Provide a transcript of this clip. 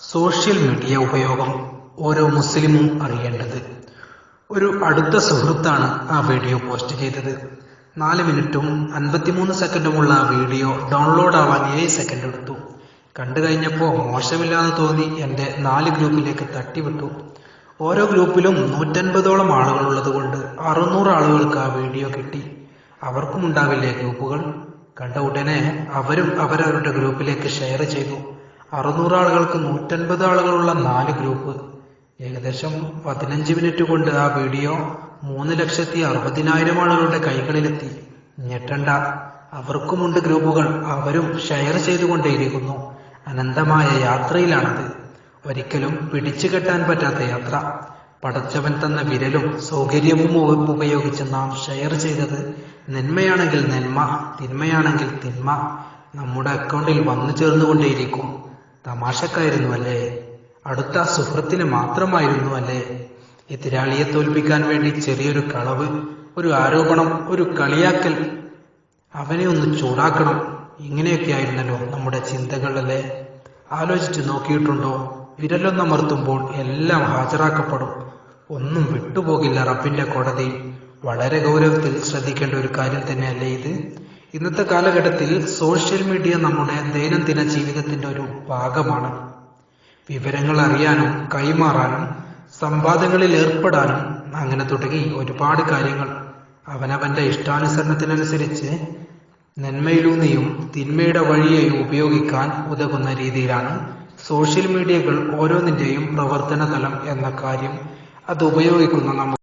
Social media ഉപയോഗം ഓരോ മുസ്ലിമും അറിയേണ്ടത്. ഒരു അടുത്ത സുഹൃത്താണ് ആ വീഡിയോ പോസ്റ്റ് ചെയ്തത്. നാല് മിനിറ്റും അൻപത്തിമൂന്ന് സെക്കൻഡുമുള്ള ആ വീഡിയോ ഡൗൺലോഡ് ആവാൻ ഏഴ് സെക്കൻഡ് എടുത്തു. കണ്ടു കഴിഞ്ഞപ്പോൾ മോശമില്ലാന്ന് തോന്നി എന്റെ നാല് ഗ്രൂപ്പിലേക്ക് തട്ടിവിട്ടു. ഓരോ ഗ്രൂപ്പിലും നൂറ്റൻപതോളം ആളുകളുള്ളത് കൊണ്ട് അറുന്നൂറ് ആളുകൾക്ക് ആ വീഡിയോ കിട്ടി. അവർക്കും ഉണ്ടാവില്ലേ ഗ്രൂപ്പുകൾ? കണ്ട ഉടനെ അവരും അവരവരുടെ ഗ്രൂപ്പിലേക്ക് ഷെയർ ചെയ്തു. അറുന്നൂറ് ആളുകൾക്ക് നൂറ്റൻപത് ആളുകളുള്ള നാല് ഗ്രൂപ്പ്. ഏകദേശം പതിനഞ്ച് മിനിറ്റ് കൊണ്ട് ആ വീഡിയോ മൂന്ന് ലക്ഷത്തി അറുപതിനായിരം ആളുകളുടെ കൈകളിലെത്തി. ഞെട്ടണ്ട. അവർക്കുമുണ്ട് ഗ്രൂപ്പുകൾ. അവരും ഷെയർ ചെയ്തുകൊണ്ടേയിരിക്കുന്നു. അനന്തമായ യാത്രയിലാണത്. ഒരിക്കലും പിടിച്ചു കെട്ടാൻ പറ്റാത്ത യാത്ര. പടച്ചവൻ തന്ന വിരലും സൗകര്യവും ഉപയോഗിച്ച് നാം ഷെയർ ചെയ്തത് നന്മയാണെങ്കിൽ നന്മ തിന്മയാണെങ്കിൽ തിന്മ. നമ്മുടെ അക്കൗണ്ടിൽ വന്നു ചേർന്നുകൊണ്ടേയിരിക്കും. തമാശക്കായിരുന്നു അല്ലേ അടുത്ത സുഹൃത്തിന് മാത്രമായിരുന്നു അല്ലേ എതിരാളിയെ തോൽപ്പിക്കാൻ വേണ്ടി ചെറിയൊരു കളവ് ഒരു ആരോപണം ഒരു കളിയാക്കൽ. അവനെ ഒന്ന് ചൂടാക്കണം. ഇങ്ങനെയൊക്കെ ആയിരുന്നല്ലോ നമ്മുടെ ചിന്തകളല്ലേ? ആലോചിച്ച് നോക്കിയിട്ടുണ്ടോ? വിരലൊന്നമർത്തുമ്പോൾ എല്ലാം ഹാജരാക്കപ്പെടും. ഒന്നും വിട്ടുപോകില്ല റബ്ബിന്റെ കോടതി. വളരെ ഗൗരവത്തിൽ ശ്രദ്ധിക്കേണ്ട ഒരു കാര്യം തന്നെയല്ലേ ഇത്? ഇന്നത്തെ കാലഘട്ടത്തിൽ സോഷ്യൽ മീഡിയ നമ്മുടെ ദൈനംദിന ജീവിതത്തിന്റെ ഒരു ഭാഗമാണ്. വിവരങ്ങൾ അറിയാനും കൈമാറാനും സമ്പാദങ്ങളിൽ ഏർപ്പെടാനും അങ്ങനെ തുടങ്ങി ഒരുപാട് കാര്യങ്ങൾ. അവനവന്റെ ഇഷ്ടാനുസരണത്തിനനുസരിച്ച് നന്മയിലൂന്നിയും തിന്മയുടെ വഴിയെയും ഉപയോഗിക്കാൻ ഉതകുന്ന രീതിയിലാണ് സോഷ്യൽ മീഡിയകൾ ഓരോന്നിന്റെയും പ്രവർത്തന തലം എന്ന കാര്യം. അത് ഉപയോഗിക്കുന്ന നമ്മൾ